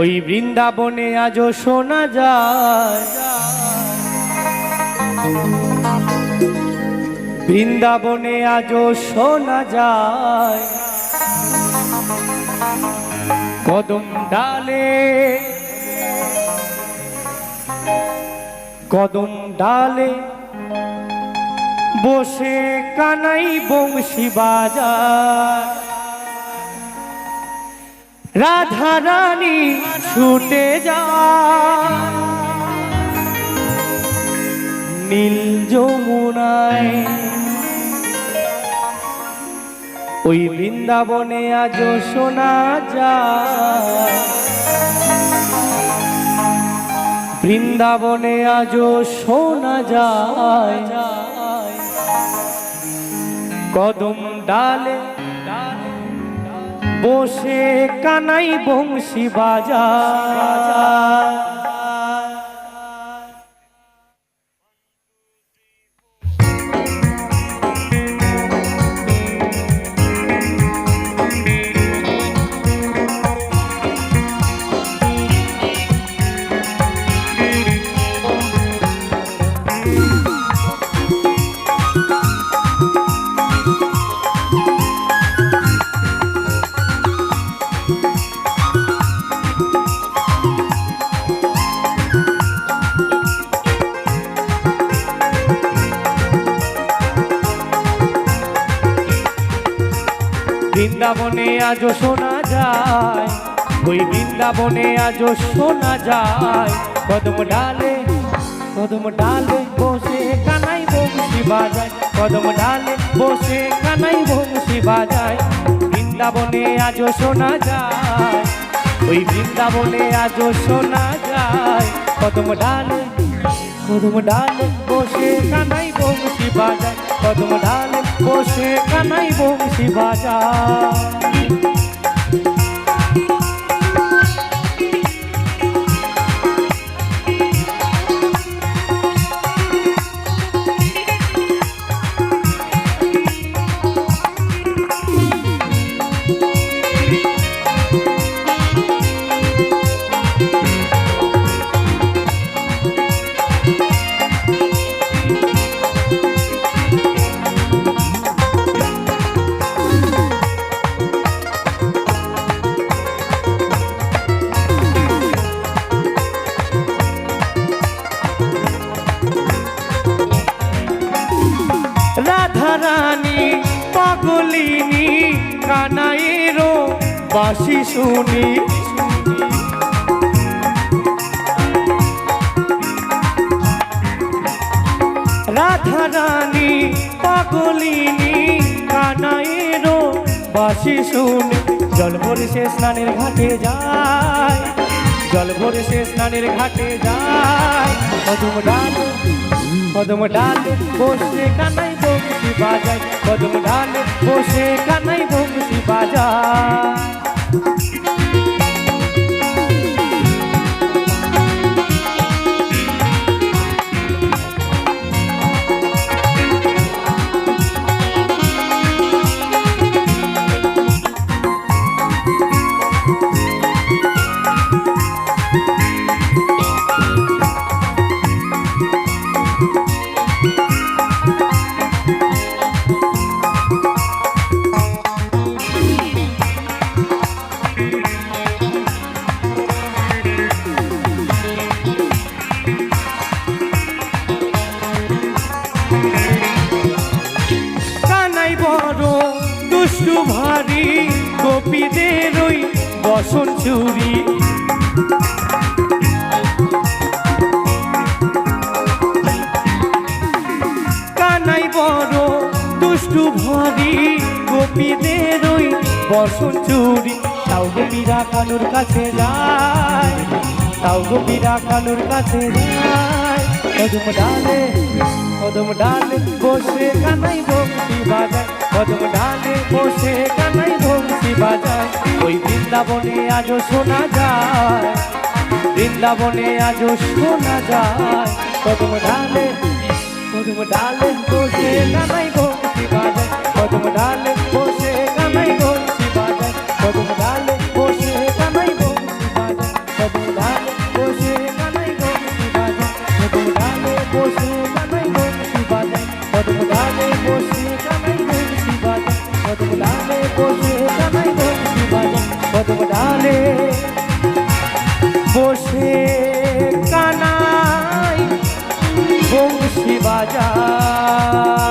ওই বৃন্দাবনে আজও শোনা যায়। বৃন্দাবনে আজও শোনা যায়। কদম ডালে কদম ডালে বসে কানাই বংশী বাজার রাধা রানী ছুটে যায় নীল যমুনায় ওই বৃন্দাবনে আজও শোনা যায়। বৃন্দাবনে আজও শোনা যায়। কদম ডালে বসে কানাই বংশী বাজার। বৃন্দাবনে আজও শোনা যায়। ওই বৃন্দাবনে আজও শোনা যায়। কদম ডালে কদম ডালে বসে কানাই বংশী বাজায়। কদম ডালে বসে কানাই বংশী বাজায়। বৃন্দাবনে আজও শোনা যায়। ওই বৃন্দাবনে আজও শোনা যায়। কদম ডালে কদম ডালে বসে কানাই বংশী বাজায়। কদম ডালে বসে কানাই বংশী বাজায়। রানী, পাগলিনী, কানাইরো বাসি শুনি। রাধা রানী, পাগলিনী, কানাইরো বাসি শুনি। জল ভরে সে স্নানের ঘাটে যায়, জল ভরে সে স্নানের ঘাটে যায়। কদম ডালে কদম ডালে বসে কানাই বংশী বাজায় কদম ডালে বসে কানাই বংশী বাজায় কানাই বসন চুরি। কানাই বড় দুষ্টু ভারী, গোপীদের ওই বসন চুরি। তাও গোপীরা কানুর কাছে যায়, তাও গোপীরা কানুর কাছে যায়। কদম ডালে কদম ডালে বসে কানাই বংশী বাজায়। কদম ডালে বসে কানাই ভক্তি বাজায়। ওই বৃন্দাবনে আজও শোনা যায়। বৃন্দাবনে আজও শোনা যায়। কদম ডালে কদম ডালে বসে কানাই ভক্তি বাজায়। কদম ডালে বাজায়